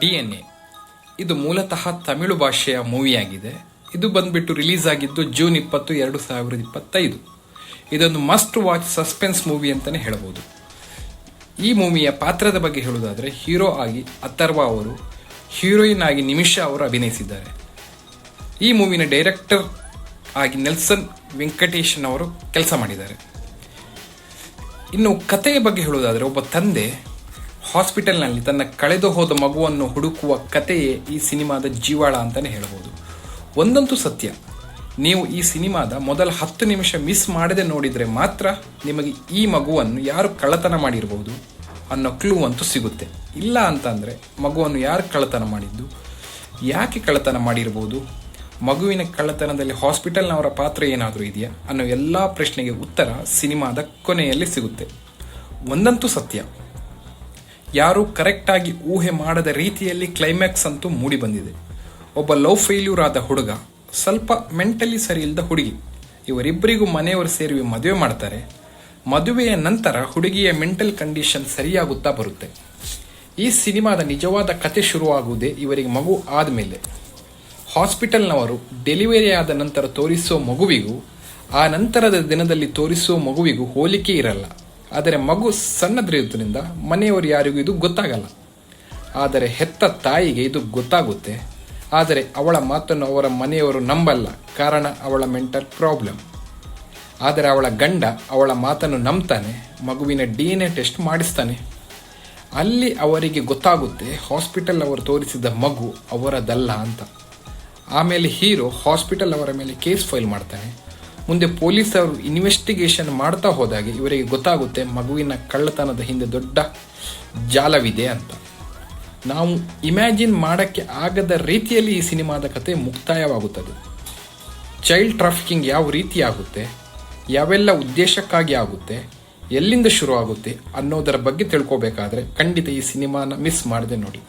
D N A ಇದು ಮೂಲತಃ ತಮಿಳು ಭಾಷೆಯ ಮೂವಿಯಾಗಿದೆ. ಇದು ಬಂದ್ಬಿಟ್ಟು ರಿಲೀಸ್ ಆಗಿದ್ದು ಜೂನ್ ಇಪ್ಪತ್ತು, ಎರಡು ಸಾವಿರದ ಇಪ್ಪತ್ತೈದು. ಇದೊಂದು ಮಸ್ಟ್ ವಾಚ್ ಸಸ್ಪೆನ್ಸ್ ಮೂವಿ ಅಂತಲೇ ಹೇಳಬಹುದು ಈ ಮೂವಿಯ ಪಾತ್ರದ ಬಗ್ಗೆ ಹೇಳುವುದಾದರೆ, ಹೀರೋ ಆಗಿ ಅಥರ್ವ ಅವರು, ಹೀರೋಯಿನ್ ಆಗಿ ನಿಮಿಷಾ ಅವರು ಅಭಿನಯಿಸಿದ್ದಾರೆ. ಈ ಮೂವಿನ ಡೈರೆಕ್ಟರ್ ಆಗಿ ನೆಲ್ಸನ್ ವೆಂಕಟೇಶನ್ ಅವರು ಕೆಲಸ ಮಾಡಿದ್ದಾರೆ. ಇನ್ನು ಕಥೆಯ ಬಗ್ಗೆ ಹೇಳುವುದಾದರೆ, ಒಬ್ಬ ತಂದೆ ಹಾಸ್ಪಿಟಲ್ನಲ್ಲಿ ತನ್ನ ಕಳೆದು ಹೋದ ಮಗುವನ್ನು ಹುಡುಕುವ ಕಥೆಯೇ ಈ ಸಿನಿಮಾದ ಜೀವಾಳ ಅಂತಲೇ ಹೇಳ್ಬೋದು. ಒಂದಂತೂ ಸತ್ಯ. ನೀವು ಈ ಸಿನಿಮಾದ ಮೊದಲ ಹತ್ತು ನಿಮಿಷ ಮಿಸ್ ಮಾಡದೆ ನೋಡಿದರೆ ಮಾತ್ರ ನಿಮಗೆ ಈ ಮಗುವನ್ನು ಯಾರು ಕಳ್ಳತನ ಮಾಡಿರ್ಬೋದು ಅನ್ನೋ ಕ್ಲೂ ಅಂತೂ ಸಿಗುತ್ತೆ. ಇಲ್ಲ ಅಂತಂದರೆ ಮಗುವನ್ನು ಯಾರು ಕಳ್ಳತನ ಮಾಡಿದ್ದು? ಯಾಕೆ ಕಳ್ಳತನ ಮಾಡಿರ್ಬೋದು? ಮಗುವಿನ ಕಳ್ಳತನದಲ್ಲಿ ಹಾಸ್ಪಿಟಲ್ನವರ ಪಾತ್ರ ಏನಾದರೂ ಇದೆಯಾ? ಅನ್ನೋ ಎಲ್ಲ ಪ್ರಶ್ನೆಗೆ ಉತ್ತರ ಸಿನಿಮಾದ ಕೊನೆಯಲ್ಲಿ ಸಿಗುತ್ತೆ. ಒಂದಂತೂ ಸತ್ಯ. ಯಾರೂ ಕರೆಕ್ಟಾಗಿ ಊಹೆ ಮಾಡದ ರೀತಿಯಲ್ಲಿ ಕ್ಲೈಮ್ಯಾಕ್ಸ್ ಅಂತೂ ಮೂಡಿ ಬಂದಿದೆ. ಒಬ್ಬ ಲವ್ ಫೇಲ್ಯೂರ್ ಆದ ಹುಡುಗ ಸ್ವಲ್ಪ ಮೆಂಟಲಿ ಸರಿ ಇಲ್ಲದ ಹುಡುಗಿ. ಇವರಿಬ್ಬರಿಗೂ ಮನೆಯವರು ಸೇರಿ ಮದುವೆ ಮಾಡ್ತಾರೆ. ಮದುವೆಯ ನಂತರ ಹುಡುಗಿಯ ಮೆಂಟಲ್ ಕಂಡೀಷನ್ ಸರಿಯಾಗುತ್ತಾ ಬರುತ್ತೆ. ಈ ಸಿನಿಮಾದ ನಿಜವಾದ ಕತೆ ಶುರುವಾಗುವುದೇ ಇವರಿಗೆ ಮಗು ಆದಮೇಲೆ. ಹಾಸ್ಪಿಟಲ್ನವರು ಡೆಲಿವರಿ ಆದ ನಂತರ ತೋರಿಸುವ ಮಗುವಿಗೂ, ಆ ನಂತರದ ದಿನದಲ್ಲಿ ತೋರಿಸುವ ಮಗುವಿಗೂ ಹೋಲಿಕೆ ಇರಲ್ಲ. ಆದರೆ ಮಗು ಸಣ್ಣದಿರುವುದರಿಂದ ಮನೆಯವರು ಯಾರಿಗೂ ಇದು ಗೊತ್ತಾಗಲ್ಲ. ಆದರೆ ಹೆತ್ತ ತಾಯಿಗೆ ಇದು ಗೊತ್ತಾಗುತ್ತೆ. ಆದರೆ ಅವಳ ಮಾತನ್ನು ಅವರ ಮನೆಯವರು ನಂಬಲ್ಲ. ಕಾರಣ ಅವಳ ಮೆಂಟಲ್ ಪ್ರಾಬ್ಲಮ್ ಆದರೆ ಅವಳ ಗಂಡ ಅವಳ ಮಾತನ್ನು ನಂಬ್ತಾನೆ, ಮಗುವಿನ ಡಿ ಎನ್ ಎ ಟೆಸ್ಟ್ ಮಾಡಿಸ್ತಾನೆ. ಅಲ್ಲಿ ಅವರಿಗೆ ಗೊತ್ತಾಗುತ್ತೆ ಹಾಸ್ಪಿಟಲ್ ಅವರು ತೋರಿಸಿದ ಮಗು ಅವರದಲ್ಲ ಅಂತ. ಆಮೇಲೆ ಹೀರೋ ಹಾಸ್ಪಿಟಲ್ ಅವರ ಮೇಲೆ ಕೇಸ್ ಫೈಲ್ ಮಾಡ್ತಾನೆ. ಮುಂದೆ ಪೊಲೀಸ್ ಅವರು ಇನ್ವೆಸ್ಟಿಗೇಷನ್ ಮಾಡ್ತಾ ಹೋದಾಗ ಇವರಿಗೆ ಗೊತ್ತಾಗುತ್ತೆ ಮಗುವಿನ ಕಳ್ಳತನದ ಹಿಂದೆ ದೊಡ್ಡ ಜಾಲವಿದೆ ಅಂತ. ನಾವು ಇಮ್ಯಾಜಿನ್ ಮಾಡೋಕ್ಕೆ ಆಗದ ರೀತಿಯಲ್ಲಿ ಈ ಸಿನಿಮಾದ ಕತೆ ಮುಕ್ತಾಯವಾಗುತ್ತದೆ. ಚೈಲ್ಡ್ ಟ್ರಾಫಿಕಿಂಗ್ ಯಾವ ರೀತಿ ಆಗುತ್ತೆ ಯಾವೆಲ್ಲ ಉದ್ದೇಶಕ್ಕಾಗಿ ಆಗುತ್ತೆ, ಎಲ್ಲಿಂದ ಶುರು ಆಗುತ್ತೆ ಅನ್ನೋದರ ಬಗ್ಗೆ ತಿಳ್ಕೊಬೇಕಾದ್ರೆ ಖಂಡಿತ ಈ ಸಿನಿಮಾನ ಮಿಸ್ ಮಾಡಿದೆ ನೋಡಿ.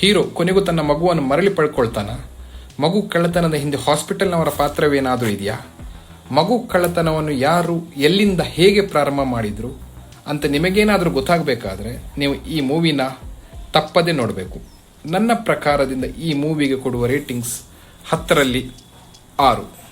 ಹೀರೋ ಕೊನೆಗೂ ತನ್ನ ಮಗುವನ್ನು ಮರಳಿ ಪಡ್ಕೊಳ್ತಾನ? ಮಗು ಕಳ್ಳತನದ ಹಿಂದೆ ಹಾಸ್ಪಿಟಲ್ನವರ ಪಾತ್ರವೇನಾದರೂ ಇದೆಯಾ? ಮಗು ಕಳ್ಳತನವನ್ನು ಯಾರು ಎಲ್ಲಿಂದ ಹೇಗೆ ಪ್ರಾರಂಭ ಮಾಡಿದ್ರು ಅಂತ ನಿಮಗೇನಾದರೂ ಗೊತ್ತಾಗಬೇಕಾದ್ರೆ ನೀವು ಈ ಮೂವಿನ ತಪ್ಪದೆ ನೋಡಬೇಕು. ನನ್ನ ಪ್ರಕಾರದಿಂದ ಈ ಮೂವಿಗೆ ಕೊಡುವ ರೇಟಿಂಗ್ಸ್ ಹತ್ತರಲ್ಲಿ ಆರು.